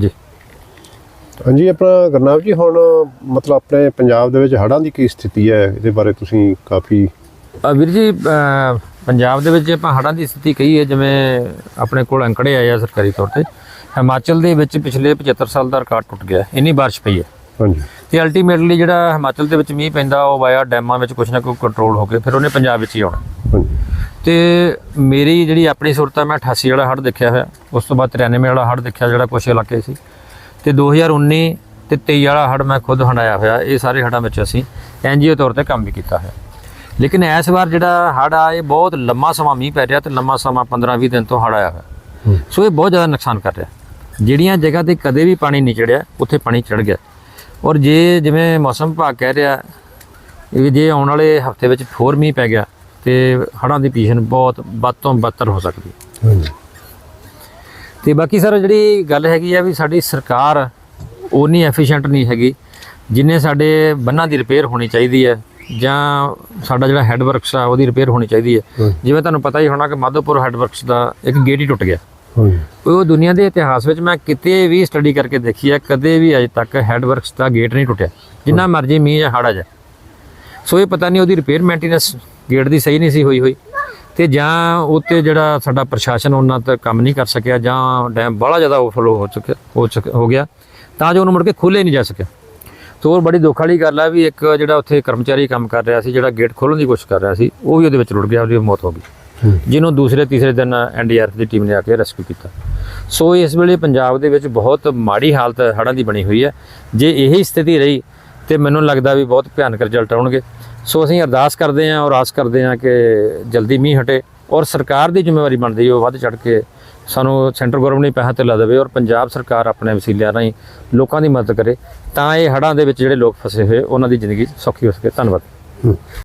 ਜੀ। ਹਾਂਜੀ ਆਪਣਾ ਗਰਨਾਮ ਜੀ ਹੁਣ ਮਤਲਬ ਆਪਣੇ ਪੰਜਾਬ ਦੇ ਵਿੱਚ ਹੜ੍ਹਾਂ ਦੀ ਕੀ ਸਥਿਤੀ ਹੈ? ਇਹਦੇ ਬਾਰੇ ਤੁਸੀਂ ਕਾਫੀ ਵੀਰ ਜੀ ਪੰਜਾਬ ਦੇ ਵਿੱਚ ਆਪਾਂ ਹੜ੍ਹਾਂ ਦੀ ਸਥਿਤੀ ਕਹੀਏ ਜਿਵੇਂ ਆਪਣੇ ਕੋਲ ਅੰਕੜੇ ਆਏ ਆ ਸਰਕਾਰੀ ਤੌਰ ਤੇ। ਹਿਮਾਚਲ ਦੇ ਵਿੱਚ ਪਿਛਲੇ 75 ਸਾਲ ਦਾ ਰਿਕਾਰਡ ਟੁੱਟ ਗਿਆ ਇੰਨੀ ਬਾਰਿਸ਼ ਪਈ ਹੈ। ਹਾਂਜੀ। ਤੇ ਅਲਟੀਮੇਟਲੀ ਜਿਹੜਾ ਹਿਮਾਚਲ ਦੇ ਵਿੱਚ ਮੀਂਹ ਪੈਂਦਾ ਉਹ ਵਾਇਆ ਡੈਮਾਂ ਵਿੱਚ ਕੁਛ ਨਾ ਕੋਈ ਕੰਟਰੋਲ ਹੋ ਕੇ ਫਿਰ ਉਹਨੇ ਪੰਜਾਬ ਵਿੱਚ ਹੀ ਆਉਣਾ। ਤੇ ਮੇਰੀ ਜਿਹੜੀ ਆਪਣੀ ਸੁਰਤ ਮੈਂ 88 ਵਾਲਾ ਹੜ੍ਹ ਦੇਖਿਆ ਹੋਇਆ। ਉਸ ਤੋਂ ਬਾਅਦ 93 ਵਾਲਾ ਹੜ੍ਹ ਦੇਖਿਆ ਜਿਹੜਾ ਕੁਛ ਇਲਾਕੇ ਸੀ। ਤੇ 2019 ਤੇ 23 ਵਾਲਾ ਹੜ੍ਹ ਮੈਂ ਖੁਦ ਹੰਡਾਇਆ ਹੋਇਆ। ਇਹ ਸਾਰੇ ਹੜ੍ਹਾਂ ਵਿੱਚ ਅਸੀਂ ਐਨਜੀਓ ਤੌਰ ਤੇ ਕੰਮ ਵੀ ਕੀਤਾ ਹੋਇਆ। ਲੇਕਿਨ ਇਸ ਵਾਰ ਜਿਹੜਾ ਹੜ੍ਹ ਆ ਇਹ ਬਹੁਤ ਲੰਮਾ ਸਮਾਂ ਮੀਂਹ ਪੈ ਰਿਹਾ ਤੇ ਲੰਮਾ ਸਮਾਂ 15-20 ਦਿਨ ਤੋਂ ਹੜ੍ਹ ਆਇਆ ਹੋਇਆ। ਸੋ ਇਹ ਬਹੁਤ ਜ਼ਿਆਦਾ ਨੁਕਸਾਨ ਕਰ ਰਿਹਾ। ਜਿਹੜੀਆਂ ਜਗ੍ਹਾ ਤੇ ਕਦੇ ਵੀ ਪਾਣੀ ਨਹੀਂ ਚੜਿਆ ਉੱਥੇ ਪਾਣੀ ਚੜ ਗਿਆ। ਔਰ ਜੇ ਜਿਵੇਂ ਮੌਸਮ ਵਿਭਾਗ ਕਹਿ ਰਿਹਾ ਇਹ ਜੇ ਆਉਣ ਵਾਲੇ ਹਫ਼ਤੇ ਵਿੱਚ ਹੋਰ ਮੀਂਹ ਪੈ ਗਿਆ ਤੇ ਹੜ੍ਹਾਂ ਦੀ ਪੀਸ਼ਨ ਬਹੁਤ ਵੱਧ ਤੋਂ ਬੱਤਰ ਹੋ ਸਕਦੀ ਹੈ। ਹਾਂਜੀ। ਤੇ ਬਾਕੀ ਸਰ ਜਿਹੜੀ ਗੱਲ ਹੈਗੀ ਆ ਵੀ ਸਾਡੀ ਸਰਕਾਰ ਉਨੀ ਐਫੀਸ਼ੀਐਂਟ ਨਹੀਂ ਹੈਗੀ ਜਿੰਨੇ ਸਾਡੇ ਬੰਨਾਂ ਦੀ ਰਿਪੇਅਰ ਹੋਣੀ ਚਾਹੀਦੀ ਹੈ ਜਾਂ ਸਾਡਾ ਜਿਹੜਾ ਹੈੱਡ ਵਰਕਸ ਆ ਉਹਦੀ ਰਿਪੇਅਰ ਹੋਣੀ ਚਾਹੀਦੀ ਹੈ। ਜਿਵੇਂ ਤੁਹਾਨੂੰ ਪਤਾ ਹੀ ਹੋਣਾ ਕਿ ਮਾਧੋਪੁਰ ਹੈੱਡ ਵਰਕਸ ਦਾ ਇੱਕ ਗੇਟ ਹੀ ਟੁੱਟ ਗਿਆ। ਹਾਂਜੀ। ਉਹ ਦੁਨੀਆ ਦੇ ਇਤਿਹਾਸ ਵਿੱਚ ਮੈਂ ਕਿਤੇ ਵੀ ਸਟੱਡੀ ਕਰਕੇ ਦੇਖੀ ਹੈ ਕਦੇ ਵੀ ਅਜੇ ਤੱਕ ਹੈੱਡ ਵਰਕਸ ਦਾ ਗੇਟ ਨਹੀਂ ਟੁੱਟਿਆ। ਜਿੰਨਾ ਮਰਜ਼ੀ ਮੀਂਹ ਜਾਂ ਹੜ੍ਹ ਆ ਜਾਏ। ਸੋ ਇਹ ਪਤਾ ਨਹੀਂ ਉਹਦੀ ਰਿਪੇਅਰ ਮੇਨਟੇਨੈਂਸ ਗੇਟ ਦੀ ਸਹੀ ਨਹੀਂ ਸੀ ਹੋਈ ਹੋਈ। ਤੇ ਜਾਂ ਉੱਤੇ ਜਿਹੜਾ ਸਾਡਾ ਪ੍ਰਸ਼ਾਸਨ ਉਹਨਾਂ ਤੱਕ ਕੰਮ ਨਹੀਂ ਕਰ ਸਕਿਆ ਜਾਂ ਡੈਮ ਬੜਾ ਜ਼ਿਆਦਾ ਓਵਰਫਲੋ ਹੋ ਚੁੱਕਿਆ ਹੋ ਚੁੱਕ- ਹੋ ਗਿਆ ਤਾਂ ਜੋ ਉਹਨੂੰ ਮੁੜ ਕੇ ਖੋਲ੍ਹੇ ਨਹੀਂ ਜਾ ਸਕਿਆ। ਉਹ ਬੜੀ ਦੁੱਖ ਵਾਲੀ ਗੱਲ ਆ ਵੀ ਇੱਕ ਜਿਹੜਾ ਉੱਥੇ ਕਰਮਚਾਰੀ ਕੰਮ ਕਰ ਰਿਹਾ ਸੀ ਜਿਹੜਾ ਗੇਟ ਖੋਲ੍ਹਣ ਦੀ ਕੋਸ਼ਿਸ਼ ਕਰ ਰਿਹਾ ਸੀ ਉਹ ਵੀ ਉਹਦੇ ਵਿੱਚ ਰੁੜ ਗਿਆ ਉਹਦੀ ਮੌਤ ਹੋ ਗਈ। ਜਿਹਨੂੰ ਦੂਸਰੇ ਤੀਸਰੇ ਦਿਨ ਐਨਡੀਆਰਐਫ ਦੀ ਟੀਮ ਨੇ ਆ ਕੇ ਰੈਸਕਿਊ ਕੀਤਾ। ਸੋ ਇਸ ਵੇਲੇ ਪੰਜਾਬ ਦੇ ਵਿੱਚ ਬਹੁਤ ਮਾੜੀ ਹਾਲਤ ਹੜ੍ਹਾਂ ਦੀ ਬਣੀ ਹੋਈ ਹੈ। ਜੇ ਇਹੀ ਸਥਿਤੀ ਰਹੀ ਤੇ ਮੈਨੂੰ ਲੱਗਦਾ ਵੀ ਬਹੁਤ ਭਿਆਨਕ ਰਿਜ਼ਲਟ ਆਉਣਗੇ। ਸੋ ਅਸੀਂ ਅਰਦਾਸ ਕਰਦੇ ਹਾਂ ਔਰ ਆਸ ਕਰਦੇ ਹਾਂ ਕਿ ਜਲਦੀ ਮੀਂਹ ਹਟੇ ਔਰ ਸਰਕਾਰ ਦੀ ਜ਼ਿੰਮੇਵਾਰੀ ਬਣਦੀ ਹੈ ਉਹ ਵੱਧ ਚੜ ਕੇ ਸਾਨੂੰ ਸੈਂਟਰ ਗਵਰਨਮੈਂਟ ਨੇ ਪੈਸਾ ਤੇ ਲਾ ਦੇਵੇ ਔਰ ਪੰਜਾਬ ਸਰਕਾਰ ਆਪਣੇ ਵਸੀਲਿਆਂ ਰਾਹੀਂ ਲੋਕਾਂ ਦੀ ਮਦਦ ਕਰੇ ਤਾਂ ਇਹ ਹੜ੍ਹਾਂ ਦੇ ਵਿੱਚ ਜਿਹੜੇ ਲੋਕ ਫਸੇ ਹੋਏ ਉਹਨਾਂ ਦੀ ਜ਼ਿੰਦਗੀ ਸੌਖੀ ਹੋ ਸਕੇ। ਧੰਨਵਾਦ।